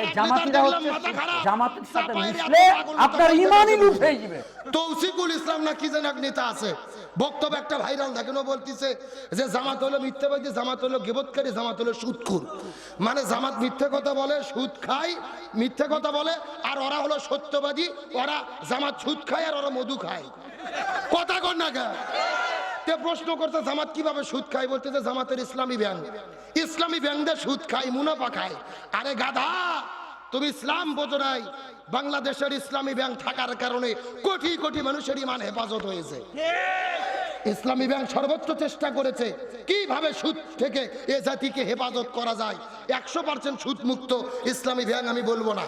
এই এক জামাতিরা হচ্ছে জামাতের সাথে মিশলে আপনার ইমানই লুট হয়ে যাবে। তৌসিকুল ইসলাম না কি যেন এক নেতা আছে। বক্তব্য একটা ভাইরাল দেখেন বলতেছে যে জামাত হলো মিথ্যাবাদী জামাত হলো গেবতকারী জামাত হলো সুদখুর মানে জামাত মিথ্যে কথা বলে সুদ খায় মিথ্যে কথা বলে আর ওরা হলো সত্যবাদী ওরা জামাত সুদ খায় আর ওরা মধু খায়। কথা কর না প্রশ্ন করতে জামাত কীভাবে সুদ খায়? বলতেছে, জামাতের ইসলামী ব্যাংক। ইসলামী ব্যাংকদের সুদ খায়, মুনাফা খায়। আরে গাধা, তুমি ইসলাম বোঝো নাই। বাংলাদেশের ইসলামী ব্যাংক থাকার কারণে কোটি কোটি মানুষের ইমান হেফাজত হয়েছে। ইসলামী ব্যাংক সর্বোচ্চ চেষ্টা করেছে কীভাবে সুদ থেকে এ জাতিকে হেফাজত করা যায়। একশো পার্সেন্ট সুদ মুক্ত ইসলামী ব্যাংক আমি বলব না।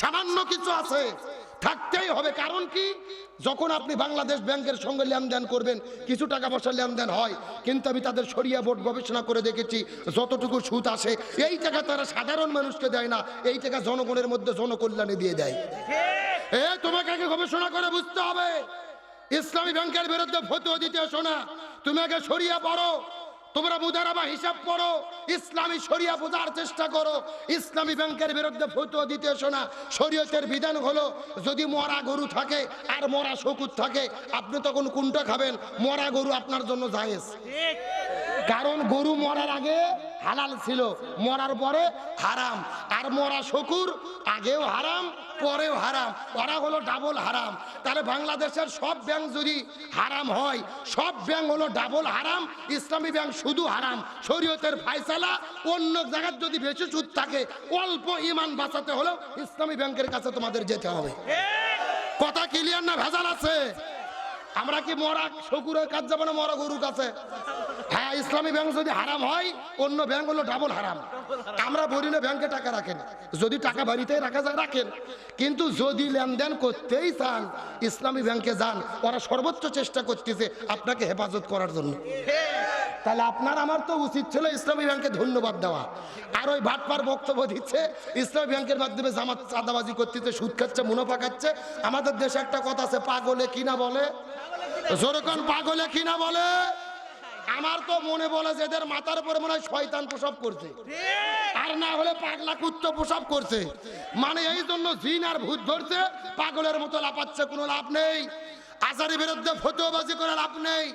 সামান্য কিছু আছে। থাকতেই হবে। কারণ কি? যখন আপনি বাংলাদেশ ব্যাংকের সঙ্গে লেনদেন করবেন, কিছু টাকা পয়সা লেনদেন হয়। কিন্তু আমি তাদের সরিয়া বোর্ড গবেষণা করে দেখেছি, যতটুকু সুদ আসে এই টাকা তারা সাধারণ মানুষকে দেয় না, এই টাকা জনগণের মধ্যে জনকল্যাণে দিয়ে দেয়। এ, তোমাকে আগে গবেষণা করে বুঝতে হবে। ইসলামী ব্যাংকের বিরুদ্ধে ফতুয়া দিতে এসো না। তুমি আগে সরিয়া পড়ো। তোমরা মুদারাবা হিসাব করো। ইসলামী শরিয়া বোঝার চেষ্টা করো। ইসলামী ব্যাংকের বিরুদ্ধে ফতুয়া দিতে এসো না। শরীয়তের বিধান হলো, যদি মরা গরু থাকে আর মরা শকুর থাকে, আপনি তখন কোনটা খাবেন? মরা গরু আপনার জন্য জায়েজ। কারণ গরু মরার আগে হালাল ছিল, মরার পরে হারাম। আর মরা শকুর আগেও হারাম পরেও হারাম ওরা হলো ডাবল হারাম। তাহলে বাংলাদেশের সব ব্যাংক যদি হারাম হয়, সব ব্যাংক হলো ডাবল হারাম, ইসলামী ব্যাংক শুধু হারাম। শরীয়তের ফায়সালা অন্য জায়গার যদি বেশি সুদ থাকে, অল্প ইমান বাঁচাতে হলেও ইসলামী ব্যাংকের কাছে তোমাদের যেতে হবে। কথা ক্লিয়ার না ভেজাল আছে? আমরা কি মরা, শকুরের কাজ যাব না মরা গরুর কাছে? ইসলামী ব্যাংক যদি হারাম হয়, অন্য ব্যাংক হলো ডাবল হারাম। আমরা বলি না ব্যাংকে টাকা রাখেন। যদি টাকা বাড়িতে রাখা যায়, রাখেন। কিন্তু যদি লেনদেন করতেই চান, ইসলামী ব্যাংকে যান, ওরা সর্বোচ্চ চেষ্টা করতেছে আপনাকে হেফাজত করার জন্য। তাহলে আপনার, আমার তো উচিত ছিল ইসলামী ব্যাংকে ধন্যবাদ দেওয়া। আর ওই ভাটপার বক্তব্য দিচ্ছে, ইসলামী ব্যাংকের মাধ্যমে জামাত চাঁদাবাজি করতেছে, সুদ খাচ্ছে, মুনাফা খাচ্ছে। আমাদের দেশে একটা কথা আছে, পাগলে কিনা বলে? যেরকম পাগলে কিনা বলে? আমার তো মনে বলে যে এদের মাথার উপরে মনে হয় শয়তান প্রসব করছে। আর না হলে পাগলা কুত্ত প্রসব করছে। মানে এই জন্য জিন আর ভূত ধরছে পাগলের মতো লাপাচ্ছে কোনো লাভ নেই। আজারির বিরুদ্ধে ফটোবাজি করে লাভ নেই।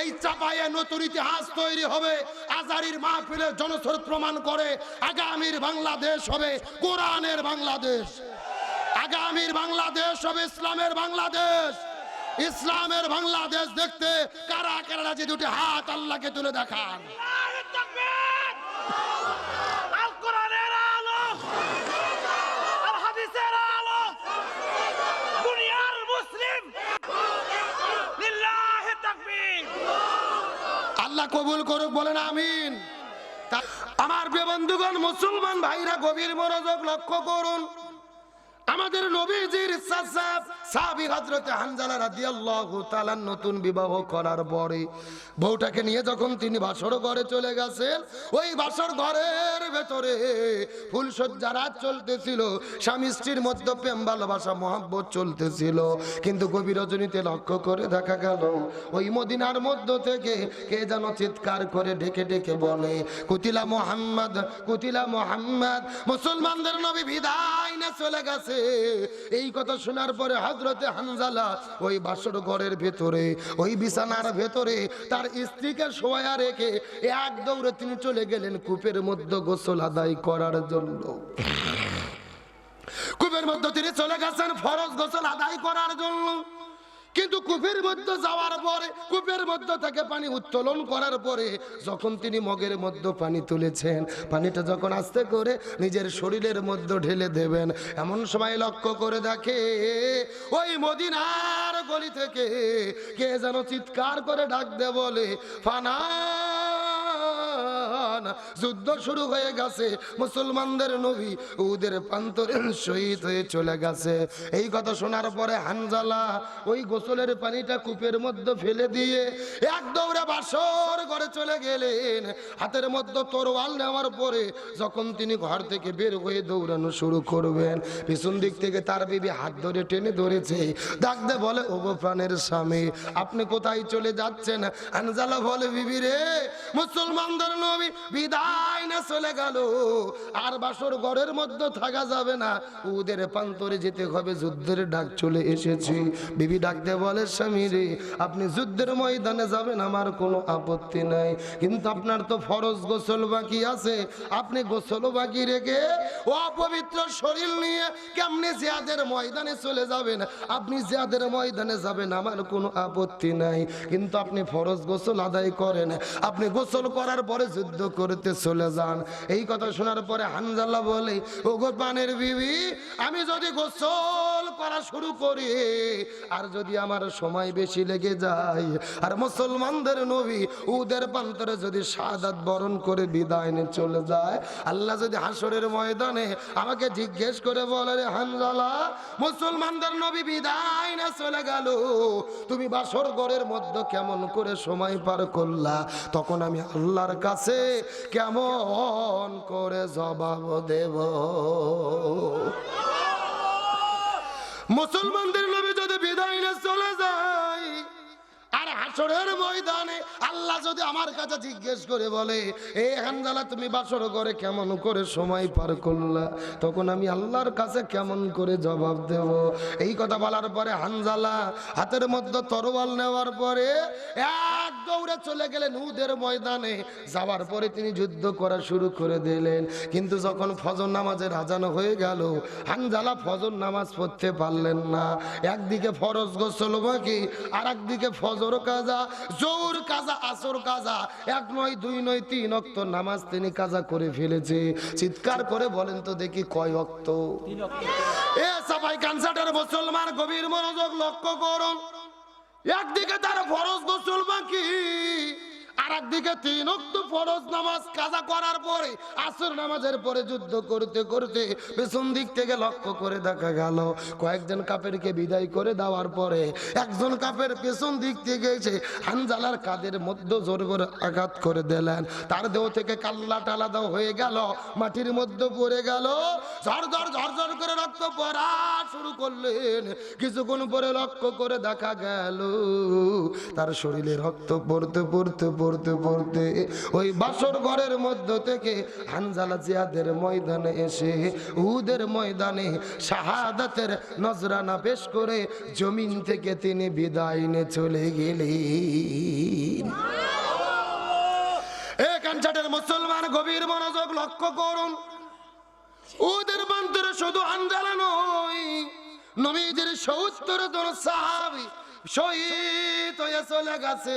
এই চাপায়ে নতুন ইতিহাস তৈরি হবে। আজারির মাহফিলের জনস্রোত প্রমাণ করে আগামীর বাংলাদেশ হবে কোরআনের বাংলাদেশ। আগামীর বাংলাদেশ হবে ইসলামের বাংলাদেশ। ইসলামের বাংলাদেশ দেখতে কারা কারা যে দুটি হাত আল্লাহকে তুলে দেখান। আল্লাহ কবুল করুক বলেন আমিন। আমার বন্ধুগণ মুসলমান ভাইরা গভীর মনোযোগ লক্ষ্য করুন। আমাদের নবীজির সাসাব সাহাবী হযরতে হানজালা রাদিয়াল্লাহু তাআলা নতুন বিবাহ করার পরে বউটাকে নিয়ে যখন তিনি বাসর ঘরে চলে গেছেন, ওই বাসর ঘরের ভেতরে ফুলসজ্জা রাত চলতেছিল, স্বামী স্ত্রীর মধ্যে প্রেম, ভালোবাসা, মহাব্বত চলতেছিল। কিন্তু গভীর রজনীতে লক্ষ্য করে দেখা গেল, ওই মদিনার মধ্য থেকে কে যেন চিৎকার করে ডেকে ডেকে বলে, কুতিলা মোহাম্মদ কুতিলা মোহাম্মদ, মুসলমানদের নবী বিদায় না চলে গেছে। এই কথা শোনার পরে হজরতে হানজালা ওই বাসর ঘরের ভেতরে, ওই বিছানার ভেতরে তার স্ত্রীকে শোয়া রেখে এক দৌড়ে তিনি চলে গেলেন কূপের মধ্যে গোসল আদায় করার জন্য। কূপের মধ্যে তিনি চলে গেছেন ফরজ গোসল আদায় করার জন্য। কিন্তু কূপের মধ্যে যাওয়ার পরে কূপের মধ্যে থেকে পানি উত্তোলন করার পরে যখন তিনি মগের মধ্যে পানি তুলেছেন, পানিটা যখন আস্তে করে নিজের শরীরের মধ্যে ঢেলে দেবেন, এমন সময় লক্ষ্য করে দেখে ওই মদিনার গলি থেকে কে যেন চিৎকার করে ডাক দে বলে, ফানা যুদ্ধ শুরু হয়ে গেছে। মুসলমানদের নবী ওদের প্রান্তরে শহীদ হয়ে চলে গেছে। এই কথা শোনার পরে হানজালা ওই গোসলের পানিটা কূপের মধ্যে ফেলে দিয়ে এক দৌড়ে বাসর ঘরে চলে গেলেন। হাতের মধ্যে তরোয়াল নেওয়ার পরে যখন তিনি ঘর থেকে বের হয়ে দৌড়ানো শুরু করবেন, পিছন দিক থেকে তার বিবি হাত ধরে টেনে ধরেছে। ডাকতে বলে, ওগো প্রাণের স্বামী, আপনি কোথায় চলে যাচ্ছেন? আনজালা বলে, বিবি রে, মুসলমানদের নবী বিদায় না চলে গেল। আর বাসর ঘরের মধ্যে থাকা যাবে না। উদের প্রান্তরে যেতে হবে, যুদ্ধের ডাক চলে এসেছে। বিবি ডাকতে বলে, স্বামী রে, আপনি যুদ্ধের ময়দানে যাবেন, আমার কোনো আপত্তি নাই। কিন্তু আপনার তো ফরজ গোসল বাকি আছে। আপনি গোসল বাকি রেখে অপবিত্র শরীর নিয়ে কেমনে জিয়াদের ময়দানে চলে যাবেন? আপনি জিয়াদের ময়দানে যাবেন, আমার কোনো আপত্তি নাই। কিন্তু আপনি ফরজ গোসল আদায় করেন। আপনি গোসল করার পরে যুদ্ধ করতে চলে যান। এই কথা শোনার পরে হানজাল্লা বলে ও গো পানের বিবি, আমি যদি গোসল করা শুরু করি, আর যদি আমার সময় বেশি লেগে যায়, আর মুসলমানদের নবী উদের প্রান্তরে যদি শাহাদাত বরণ করে বিদায় নিয়ে চলে যায়, আল্লাহ যদি হাসরের ময়দানে আমাকে জিজ্ঞেস করে বলে, রে হানজালা মুসলমানদের নবী বিদায় না চলে গেল, তুমি বাসর ঘরের মধ্যে কেমন করে সময় পার করলা? তখন আমি আল্লাহর কাছে কেমন করে জবাব দেব? মুসলমানদের নবী যদি বিদায় চলে যায় হাসরের ময়দানে আল্লাহ যদি আমার কাছে জিজ্ঞেস করে বলে, এ হানজালা, তুমি বাসর করে কেমন করে সময় পার করলা? তখন আমি আল্লাহর কাছে কেমন করে জবাব দেব? এই কথা বলার পরে হানজালা হাতের মধ্যে তরোয়াল নেওয়ার পরে এক দৌড়ে চলে গেলেন উদের ময়দানে। যাওয়ার পরে তিনি যুদ্ধ করা শুরু করে দিলেন। কিন্তু যখন ফজর নামাজের আজানো হয়ে গেল, হানজালা ফজর নামাজ পড়তে পারলেন না। একদিকে ফরজ গোসল বাকি আর একদিকে ফজর কাজা জোর কাজা, আসর কাজা। এক নয়, দুই নয়, তিন অক্ত নামাজ তিনি কাজা করে ফেলেছে। চিৎকার করে বলেন তো দেখি কয় অক্ত। এ সবাই কানসাটের মুসলমান, গভীর মনোযোগ লক্ষ্য করুন। একদিকে তার ফরজ গোসল বাকি আর একদিকে তিন অক্ত ফরজ নামাজ কাজা করার পরে আসর নামাজের পরে যুদ্ধ করতে করতে পেছন দিক থেকে লক্ষ্য করে দেখা গেল, কয়েকজন কাপেরকে বিদায় করে দেওয়ার পরে একজন কাপের পেছন দিক থেকে এসে হানজালার কাদের মধ্যে জোর করে আঘাত করে দিলেন। তার দেহ থেকে কাল্লা টালা টালাদা হয়ে গেল, মাটির মধ্যে পড়ে গেল, ঝরঝর ঝরঝর করে রক্ত পড়া শুরু করলেন। কিছুক্ষণ পরে লক্ষ্য করে দেখা গেল, তার শরীরে রক্ত পড়তে পড়তে পড়তে পড়তে পড়তে ওই বাসর ঘরের মধ্য থেকে হানজালা জিয়াদের ময়দানে এসে উদের ময়দানে শাহাদাতের নজরানা পেশ করে জমিন থেকে তিনি বিদায় চলে গেলেন। এ মুসলমান গভীর মনোযোগ লক্ষ্য করুন। ওদের বান্তরে শুধু আঞ্জালা নয় নবীদের সত্তর জন সাহাবি শহীদ হয়ে চলে গেছে।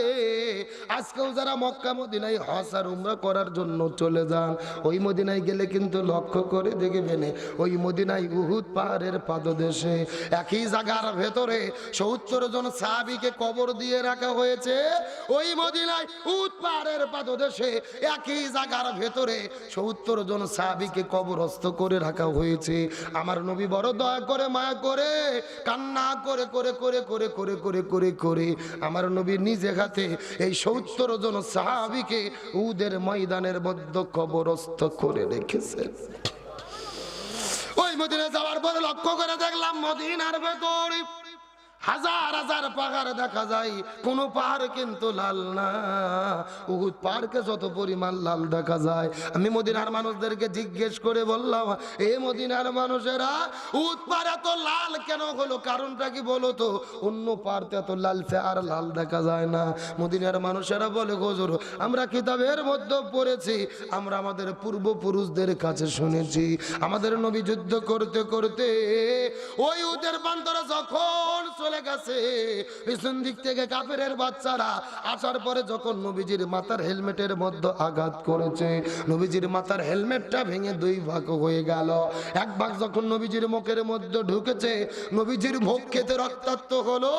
আজকেও যারা মক্কা, মদিনায় হজ আর উমরা করার জন্য চলে যান, ওই মদিনায় গেলে কিন্তু লক্ষ্য করে দেখবেন ওই মদিনায় উহুদ পাহাড়ের পাদদেশে একই জায়গার ভেতরে সত্তর জন সাহাবিকে কবর দিয়ে রাখা হয়েছে। ওই মদিনায় উহুদ পাহাড়ের পাদদেশে একই জায়গার ভেতরে সত্তর জন সাহাবিকে কবরস্থ করে রাখা হয়েছে। আমার নবী বড় দয়া করে, মায়া করে, কান্না করে করে করে করে করে করে করে করে করে আমার নবী নিজে হাতে এই সত্তর জন সাহাবিকে উদের ময়দানের মধ্যে কবরস্থ করে রেখেছে। ওই মদিনে যাওয়ার পরে লক্ষ্য করে দেখলাম মদিনার ভেতরে হাজার হাজার পাহাড় দেখা যায়, কোন পাহাড় কিন্তু লাল না। উহুদ পাহাড়কে যত পরিমাণ লাল দেখা যায়। আমি মদিনার মানুষদেরকে জিজ্ঞেস করে বললাম, এ মদিনার মানুষেরা, উহুদ পাহাড় এত লাল কেন হলো? কারণটা কি বলো তো? অন্য পাহাড়তে এত লালচে আর লাল দেখা যায় না। মদিনার মানুষেরা বলে গজর আমরা কিতাবের মধ্যে পড়েছি, আমরা আমাদের পূর্বপুরুষদের কাছে শুনেছি। আমাদের নবী যুদ্ধ করতে করতে ওই উদের বান্তরা যখন চলে গেছে। পিছন দিক থেকে কাফেরের বাচ্চারা আসার পরে যখন নবীজির মাথার হেলমেটের মধ্যে আঘাত করেছে, নবীজির মাথার হেলমেটটা ভেঙে দুই ভাগ হয়ে গেল। এক ভাগ যখন নবীজির মুখের মধ্যে ঢুকেছে, নবীজির ভোগ খেতে রক্তাক্ত হলো,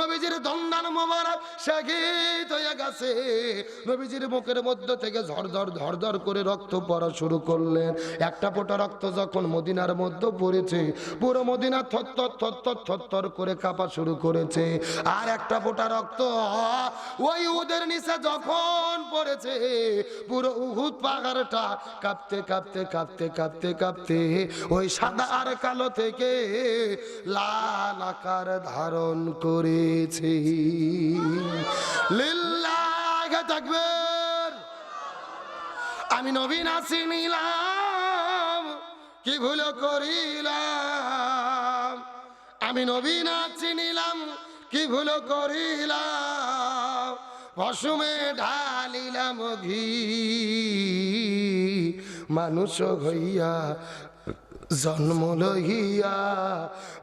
নবীজির দন্দান মোবারক শাগিত হয়ে গেছে। নবীজির মুখের মধ্যে থেকে ঝরঝর ঝরঝর করে রক্ত পড়া শুরু করলেন। একটা ফোঁটা রক্ত যখন মদিনার মধ্যে পড়েছে, পুরো মদিনা থর থর থর করে কাঁপা শুরু করেছে। আর একটা ফোঁটা রক্ত ওই উদের নিচে যখন পড়েছে, পুরো উহুদ পাহাড়টা কাঁপতে কাঁপতে কাঁপতে কাঁপতে কাঁপতে ওই সাদা আর কালো থেকে লাল আকার ধারণ করেছে। লিল্লাহ থাকবে আমি নবীন আসি নিলাম, কি ভুল করিলাম? আমি নবীন আছি নিলাম কি ভুল করিলাম? পশুমে ঢালিলাম ঘি। মানুষ হইয়া জন্ম লহিয়া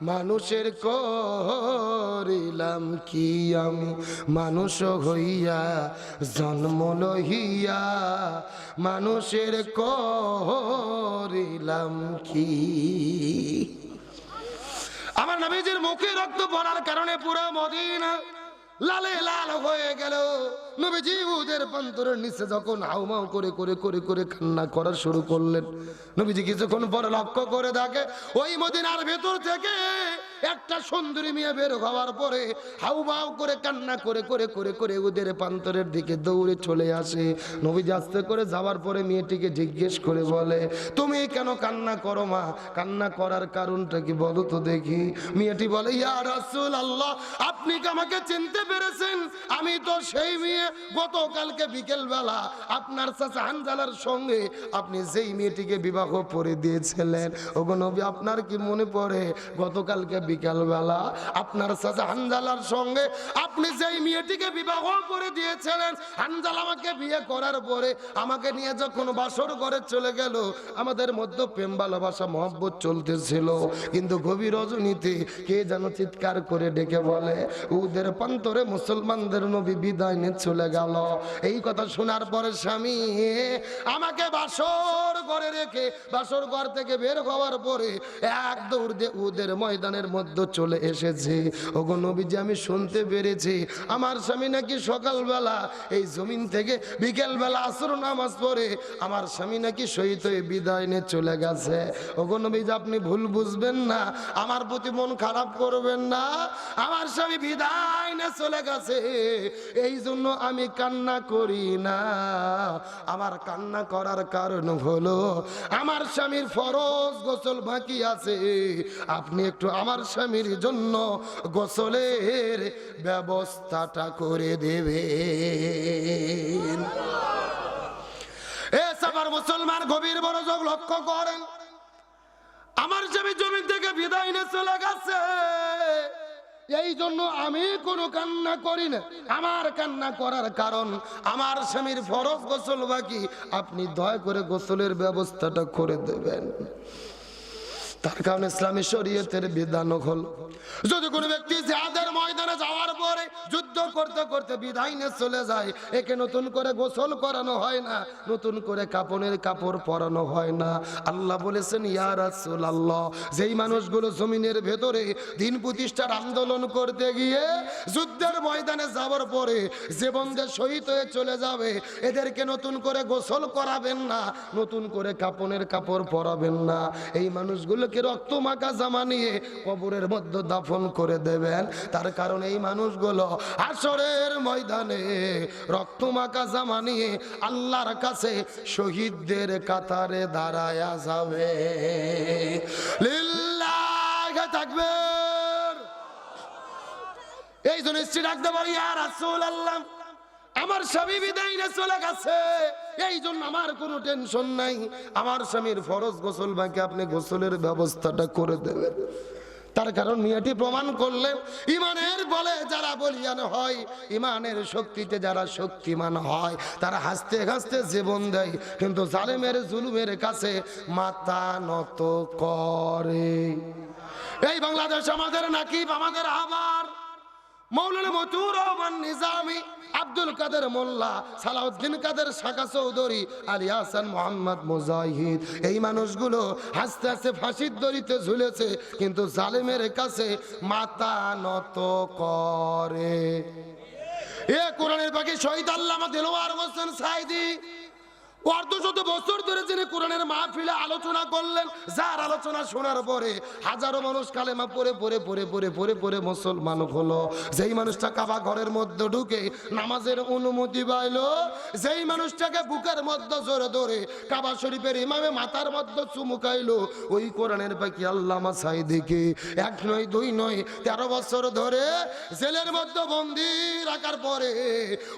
মানুষের করিলাম কি আমি? মানুষ হইয়া জন্ম লহিয়া মানুষের করিলাম কি? আমার নবীজির মুখে রক্ত পড়ার কারণে পুরো মদিনা লালে লাল হয়ে গেল। নবীজি উদের পন্তরের নিচে যখন হাউমাউ করে করে করে করে কান্না করা শুরু করলেন। নবীজি কিছুক্ষণ পরে লক্ষ্য করে দেখে, ওই মদিনার ভেতর থেকে একটা সুন্দরী মেয়ে বের হওয়ার পরে হাউমাউ করে কান্না করে করে করে করে উদের পান্তরের দিকে দৌড়ে চলে আসে। নবীজি আস্তে করে যাওয়ার পরে মেয়েটিকে জিজ্ঞেস করে বলে, তুমি কেন কান্না করো মা? কান্না করার কারণটা কি বলো তো দেখি। মেয়েটি বলে, ইয়া রাসূল আল্লাহ আপনি কি আমাকে চিনতে পেরেছেন? আমি তো সেই মেয়ে গতকালকে বিকেল বেলা আপনার চাচা সঙ্গে আপনি যেই মেয়েটিকে বিবাহ করে দিয়েছিলেন আপনার কি মনে পড়ে? গতকালকে বিকেলবেলা আপনার চাচা সঙ্গে আপনি যেই মেয়েটিকে বিবাহ করে দিয়েছিলেন আমাকে বিয়ে করার পরে আমাকে নিয়ে যখন বাসর ঘরে চলে গেল, আমাদের মধ্যে প্রেম, ভালোবাসা, মহব্বত চলতেছিল। কিন্তু গভীর রজনীতে কে যেন চিৎকার করে ডেকে বলে, উদের প্রান্তরে মুসলমানদের নবী বিদায় নিয়ে চলে গেল। এই কথা শোনার পরে স্বামী আমাকে বাসর ঘরে রেখে বাসর ঘর থেকে বের হওয়ার পরে এক দৌড় উদের ময়দানের মধ্যে চলে এসেছে। ওগো নবীজি, আমি শুনতে পেরেছি। আমার স্বামী নাকি সকালবেলা এই জমিন থেকে বিকেলবেলা আসর নামাজ পড়ে, আমার স্বামী নাকি শহীদ হয়ে বিদায় নিয়ে চলে গেছে। ওগো নবীজি, আপনি ভুল বুঝবেন না। আমার প্রতি মন খারাপ করবেন না। আমার স্বামী বিদায় নিয়ে চলে গেছে। এই জন্য আমি কান্না করি না। আমার কান্না করার কারণ হলো আমার স্বামীর ফরজ গোসল বাকি আছে। আপনি একটু আমার স্বামীর জন্য গোসলের ব্যবস্থাটা করে দেবেন। এ মুসলমান গভীর মনোযোগ লক্ষ্য করেন। আমার স্বামী জমি থেকে বিদায় নিয়ে চলে গেছে। এই জন্য আমি কোনো কান্না করি না। আমার কান্না করার কারণ, আমার স্বামীর ফরজ গোসল বাকি। আপনি দয়া করে গোসলের ব্যবস্থাটা করে দেবেন। তার কারণে ইসলামী শরীয়তের বিধান হল, যদি কোনো ব্যক্তি যাদের ময়দানে যাওয়ার পরে যুদ্ধ করতে করতে নিয়ে চলে যায়। একে নতুন করে গোসল করানো হয় না, নতুন করে কাপড়ের কাপড় পরানো হয় না। আল্লাহ বলেছেন, ইয়া আল্লাহ যেই মানুষগুলো জমিনের ভেতরে দিন প্রতিষ্ঠার আন্দোলন করতে গিয়ে যুদ্ধের ময়দানে যাওয়ার পরে বন্ধে শহীদ হয়ে চলে যাবে, এদেরকে নতুন করে গোসল করাবেন না, নতুন করে কাপনের কাপড় পরাবেন না। এই মানুষগুলোকে রক্ত মাখা জামা নিয়ে কবরের মধ্যে দাফন করে দেবেন। তার কারণ এই মানুষগুলো আসরের ময়দানে রক্ত মাখা জামা নিয়ে আল্লাহর কাছে শহীদদের কাতারে দাঁড়ায়া যাবে। লিল্লাহ থাকবেন এই জন্য স্ত্রী ডাকতে পারি আর আসল আল্লাহ আমার স্বামী বিদায় চলে গেছে। এই জন্য আমার কোনো টেনশন নাই। আমার স্বামীর ফরজ গোসল বাকি, আপনি গোসলের ব্যবস্থাটা করে দেবেন। তার কারণ মেয়েটি প্রমাণ করলেন ইমানের বলে যারা বলিয়ান হয়, ইমানের শক্তিতে যারা শক্তিমান হয়, তারা হাসতে হাসতে জীবন দেয়। কিন্তু জালেমের জুলুমের কাছে মাথা নত করে। এই বাংলাদেশ আমাদের নাকি আমাদের আবার মৌলানা মতুর রহমান নিজামি আব্দুল কাদের মোল্লা, সালাউদ্দিন কাদের শাখা চৌধুরী, আলী হাসান মোহাম্মদ মুজাহিদ। এই মানুষগুলো হাসতে হাসতে ফাঁসির দড়িতে ঝুলেছে, কিন্তু জালেমের কাছে মাথা নত করে। এ কোরআনের পাখি শহীদ আল্লামা দিলওয়ার হোসেন সাইদি অর্ধশত বছর ধরে যিনি কোরআনের মাহফিলে আলোচনা করলেন, যার আলোচনা শোনার পরে হাজারো মানুষ কালেমা পড়ে পড়ে পড়ে পড়ে পড়ে পড়ে মুসলমান হলো। যেই মানুষটা কাবা ঘরের মধ্যে ঢুকে নামাজের অনুমতি পাইলো, যেই মানুষটাকে বুকের মধ্যে জোরে ধরে কাবা শরীফের ইমামে মাথার মধ্যে চুমুকাইলো ওই কোরআনের পাখি আল্লামা সাইদিকে। এক নয়, দুই নয়, তেরো বছর ধরে জেলের মধ্যে বন্দি রাখার পরে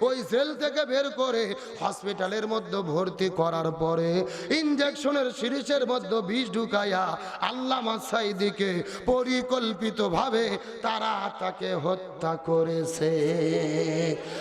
ওই জেল থেকে বের করে হসপিটালের মধ্যে ভর্তি ভর্তি করার পরে ইঞ্জেকশনের সিরিজের মধ্যে বিষ ঢুকাইয়া আল্লামা সাইদিকে পরিকল্পিতভাবে তারা তাকে হত্যা করেছে।